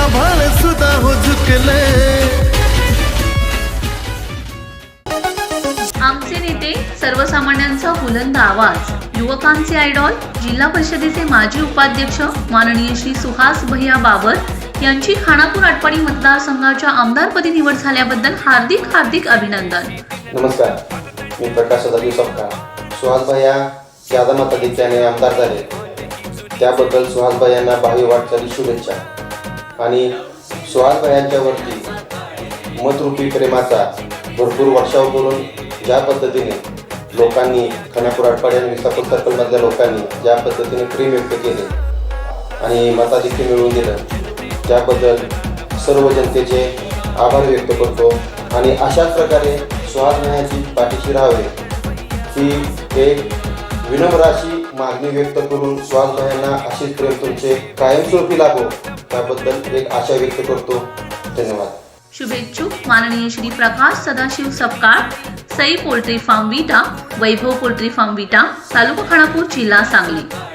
आभाळ सुद्धा हो झुकले। आमचे नेते सर्वसामान्यांचा बुलंद आवाज युवकांचे आयडॉल जिल्हा परिषदेचे माजी उपाध्यक्ष माननीय श्री सुहास भैया बाबर यांची खानापूर आटपाडी मतदारसंघाच्या आमदारपदी निवड झाल्याबद्दल हार्दिक हार्दिक अभिनंदन. नमस्कार. मी प्रकाश सदाजी सपकाळ. सुहास भैया यादा मताधिक्याने आमदार झाले. त्याबद्दल सुहास भैयांना भावी वाटचाली शुभेच्छा. आणि सुहासभाई यांच्यावरती मतरूपी प्रेमाचा भरपूर वर्षाव करून ज्या पद्धतीने लोकांनी खानापूर आटपाडी आणि विसापूर सर्कलमधल्या लोकांनी ज्या पद्धतीने प्रेम व्यक्त केले आणि मताधिक्य मिळवून दिलं त्याबद्दल सर्व जनतेचे आभार व्यक्त करतो. आणि अशाच प्रकारे सुहासभायांची पाठीशी राहावे ही एक विनम्र अशी मागणी व्यक्त करून सुहासभायांना अशीच प्रेम तुमचे कायमस्वरूपी लागो त्याबद्दल एक आशा व्यक्त करतो. धन्यवाद. शुभेच्छुक. माननीय Shri Prakash Sadashiv Sapkal Sai poultry farm Vita Vaibhav poultry farm Vita taluka Khanapur जिल्हा सांगली.